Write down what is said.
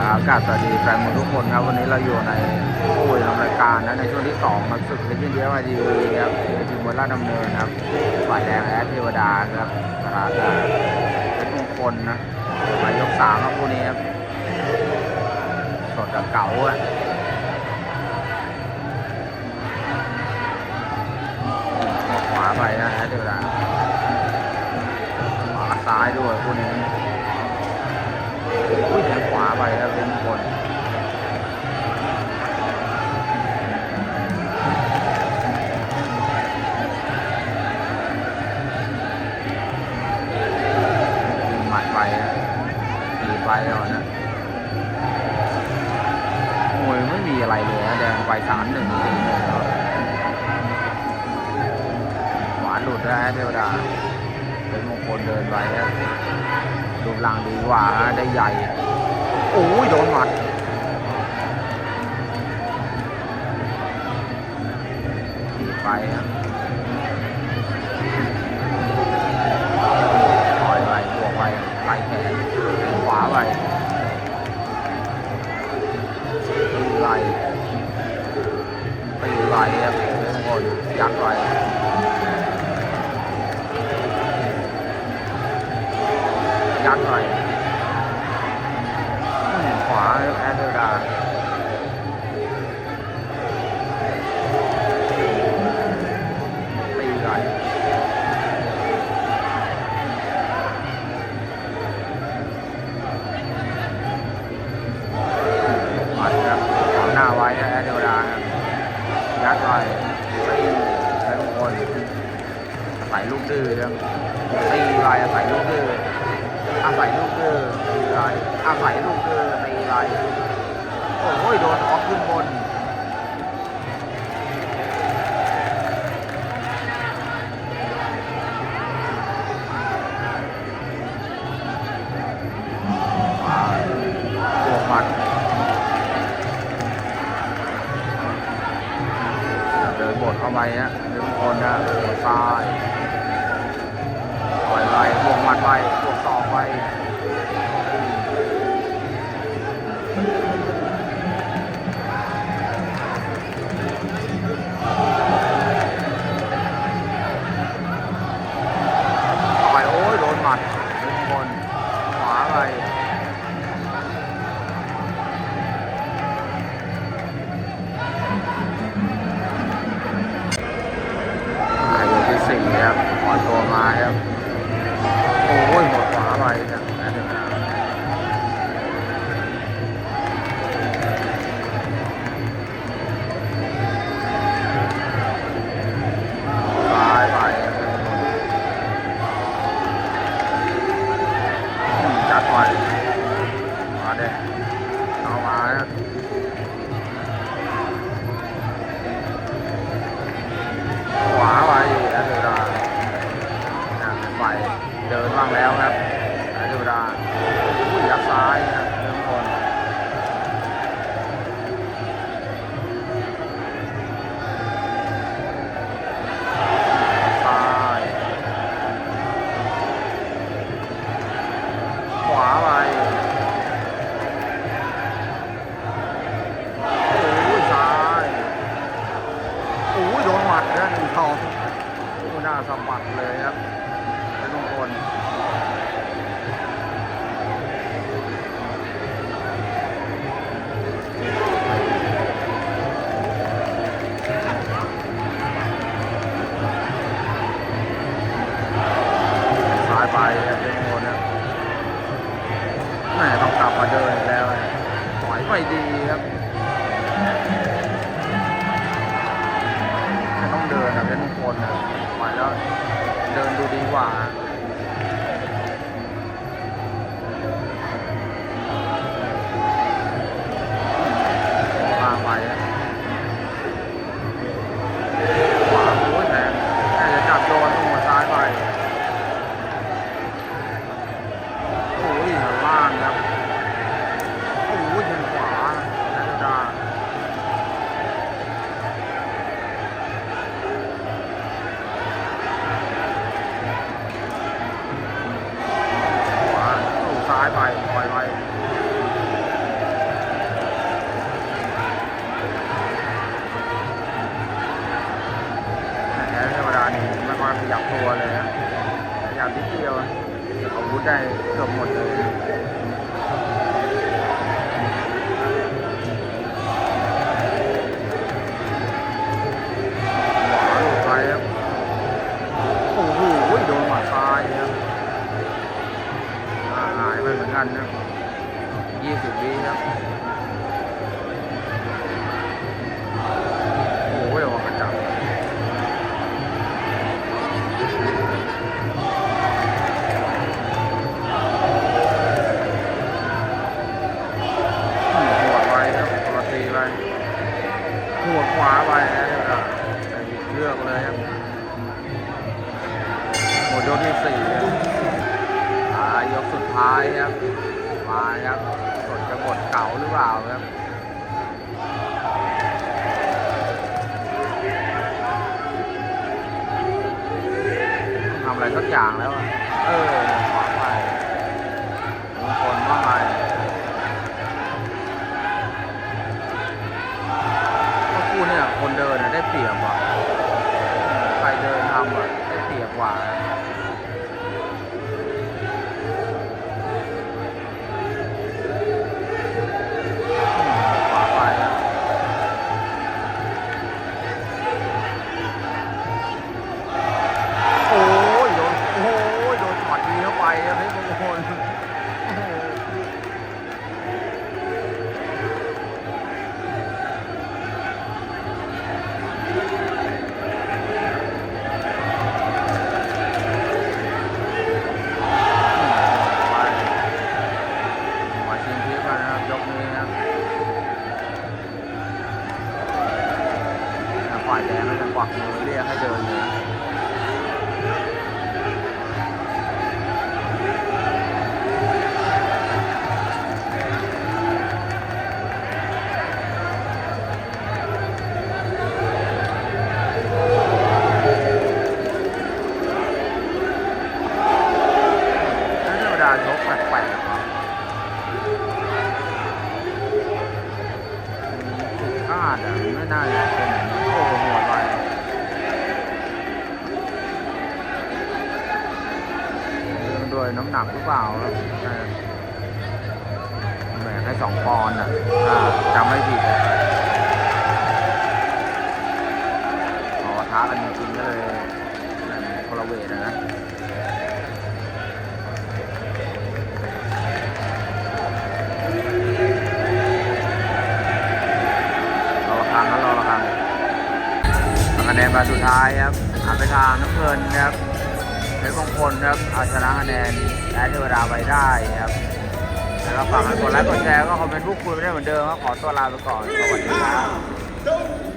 อากาศสวัสดีแฟนมวยทุกคนครับวันนี้เราอยู่ในผู้นำรายการนะในช่วงที่สองครับศึกเลเจนด์เดียร์มาดีครับทีมมวยราชดำเนินครับฝ่ายแดงแอดเทวดาครับตลาดเป็นมงคลนะมายกสามครับคู่นี้ครับสดกับเก่าอะขวาไปนะแอดเทวดาาไปแล้วเป็นคนหมัดไปนะตีไปก่อนนะมวยไม่มีอะไรเลยนะแดงไปสามหนึ่งสี่หนึ่งแล้วขวาหลุดนะเทวดาเป็นมงคลเดินไปนะรูปร่างดีกว่านะได้ใหญ่ โอ้ยโดนหมัดไปครับต่อยไปบวไปไล่แขนขวาไปตีไหลตีไหลครับทุกคนยัดไปยั ยัดไปตีใช้มงคลอาศัยลูกดื้อเรับตีลายอาศัยลูกดื้ออาศัยลูกดื้อตีลายอาศัยลูกดื้อตีลายโอ้ยโดนออกขึ้นบน บดเข้าไปฮะนึ่งคนนะหัวซ้ายปล่อยไปบวกมัดไปบวกต่อไป ไปเป็นโงนนะแม่ต้องกลับมาเดินแล้วถอยไม่ดีครับันนะ20วิครับ มาครับกดจะหมดเก่าหรือเปล่าครับทำอะไรสักอย่างแล้วอะเออ เรียกให้เดินเลยแล้วธรรมดาชกแปลกๆครับผิดคาดอะไม่น่าจะเป็นอย่างนี้โอ้โหหัวไปเรื่องด้วย น้ำหนักหรือเปล่าครับแหมแค่สองปอนด์อะจำไม่ผิดอะอ๋อท้ากันจริงๆก็เลยแบบคนละเวทนะรอระฆังครับรอระฆังคะแนนมาสุดท้ายครับหันไปทางน้ำเงินครับ เพชรมงคลครับเอาชนะคะแนนแอดเทวดาไปได้ครับแล้วฝากกดไลค์กดแชร์ก็คอมเมนต์พูดคุยไม่ได้เหมือนเดิมครับขอตัวลาไปก่อนสวัสดีครับ